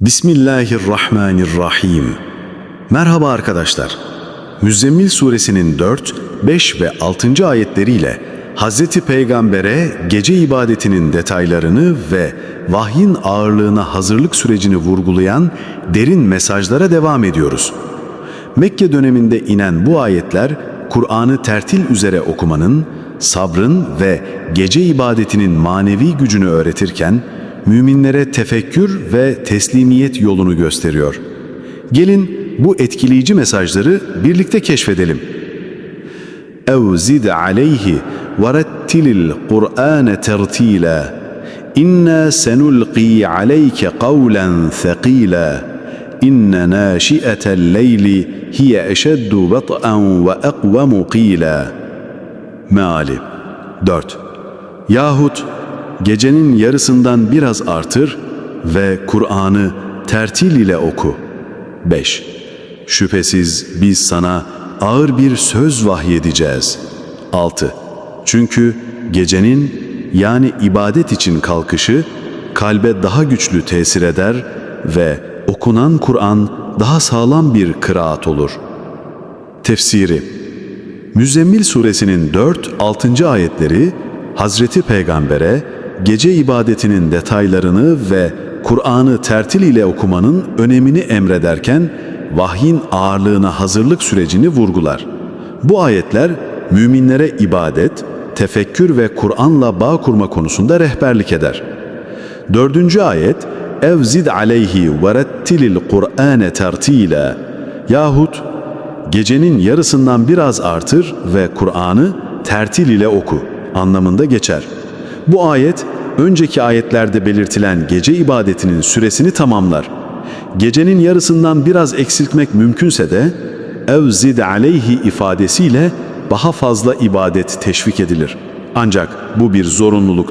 Bismillahirrahmanirrahim. Merhaba arkadaşlar. Müzzemmil suresinin 4, 5 ve 6. ayetleriyle Hazreti Peygamber'e gece ibadetinin detaylarını ve vahyin ağırlığına hazırlık sürecini vurgulayan derin mesajlara devam ediyoruz. Mekke döneminde inen bu ayetler Kur'an'ı tertil üzere okumanın, sabrın ve gece ibadetinin manevi gücünü öğretirken müminlere tefekkür ve teslimiyet yolunu gösteriyor. Gelin bu etkileyici mesajları birlikte keşfedelim. اَوْ زِدْ عَلَيْهِ وَرَتِّلِ الْقُرْآنَ تَرْتِيلًا اِنَّا سَنُلْقِي عَلَيْكَ قَوْلًا ثَقِيلًا اِنَّ نَاشِئَةَ اللَّيْلِ هِيَ اَشَدُّ وَطْئًا وَاَقْوَمُ قِيلًا Meali 4. Yahut gecenin yarısından biraz artır ve Kur'an'ı tertil ile oku. 5. Şüphesiz biz sana ağır bir söz vahyedeceğiz. 6. Çünkü gecenin yani ibadet için kalkışı kalbe daha güçlü tesir eder ve okunan Kur'an daha sağlam bir kıraat olur. Tefsiri Müzzemmil suresinin 4-6. ayetleri Hazreti Peygamber'e gece ibadetinin detaylarını ve Kur'an'ı tertil ile okumanın önemini emrederken vahyin ağırlığına hazırlık sürecini vurgular. Bu ayetler müminlere ibadet, tefekkür ve Kur'an'la bağ kurma konusunda rehberlik eder. Dördüncü ayet Evzid aleyhi ve rettilil Kur'ane tertila yahut gecenin yarısından biraz artır ve Kur'an'ı tertil ile oku anlamında geçer. Bu ayet önceki ayetlerde belirtilen gece ibadetinin süresini tamamlar. Gecenin yarısından biraz eksiltmek mümkünse de evzid aleyhi ifadesiyle daha fazla ibadet teşvik edilir. Ancak bu bir zorunluluk